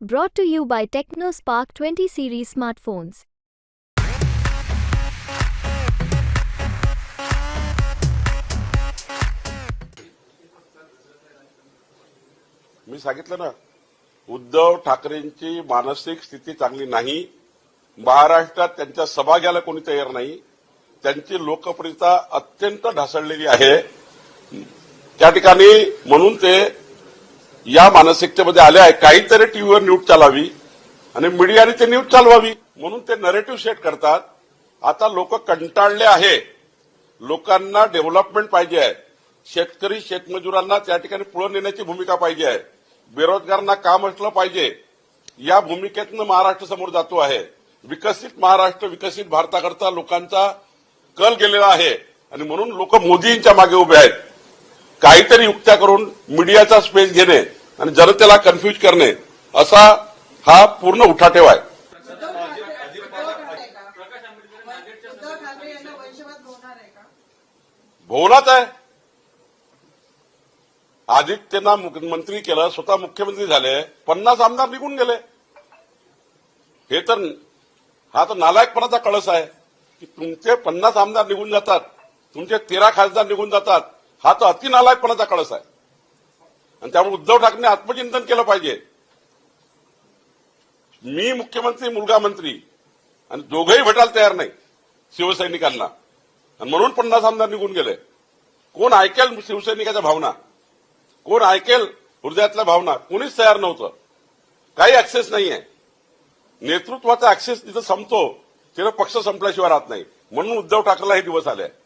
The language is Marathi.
Brought to you by TechnoSpark 20 series smartphones. मी सांगितलं ना उद्धव ठाकरेंची मानसिक स्थिती चांगली नाही महाराष्ट्रात त्यांच्या सभा घ्यायला कोणी तयार नाही त्यांची लोकप्रियता अत्यंत ढासळलेली आहे त्या ठिकाणी म्हणून ते या मानसिकतेमध्ये आले आहे काहीतरी टीव्हीवर न्यूज चालावी आणि मीडियाने ते न्यूज चालवावी म्हणून ते नरेटिव्ह सेट करतात. आता लोक कंटाळले आहे. लोकांना डेव्हलपमेंट पाहिजे आहे. शेतकरी शेतमजुरांना त्या ठिकाणी पुढे नेण्याची भूमिका पाहिजे आहे. बेरोजगारांना काम असलं पाहिजे. या भूमिकेतनं महाराष्ट्र समोर जातो आहे. विकसित महाराष्ट्र विकसित भारताकरता लोकांचा कल गेलेला आहे. आणि म्हणून लोक मोदींच्या मागे उभे आहेत. काहीतरी युक्त्या करून मीडियाचा स्पेस घेणे. आणि जनतेला कन्फ्यूज करणे असा हा पूर्ण उठाठेव आहे. उद्धव आहे. भोवनाच आहे आदित्यना मंत्री केलं स्वतः मुख्यमंत्री झाले पन्नास आमदार निघून गेले. हे तर हा तर नालायकपणाचा कळस आहे की तुमचे पन्नास आमदार निघून जातात तुमचे तेरा खासदार निघून जातात हा तर अति नालायकपणाचा कळस आहे. आणि त्यामुळे उद्धव ठाकरे आत्मचिंतन केलं पाहिजे. मी मुख्यमंत्री मुलगा मंत्री आणि दोघंही भेटायला तयार नाही शिवसैनिकांना. आणि म्हणून पन्नास आमदार निघून गेले. कोण ऐकेल शिवसैनिकाच्या भावना? कोण ऐकेल हृदयातल्या भावना? कोणीच तयार नव्हतं. काही ऍक्सेस नाही आहे नेतृत्वाचा ऍक्सेस जिथं संपतो. तिथं पक्ष संपल्याशिवाय राहत नाही. म्हणून उद्धव ठाकरेला हे दिवस आले. आहे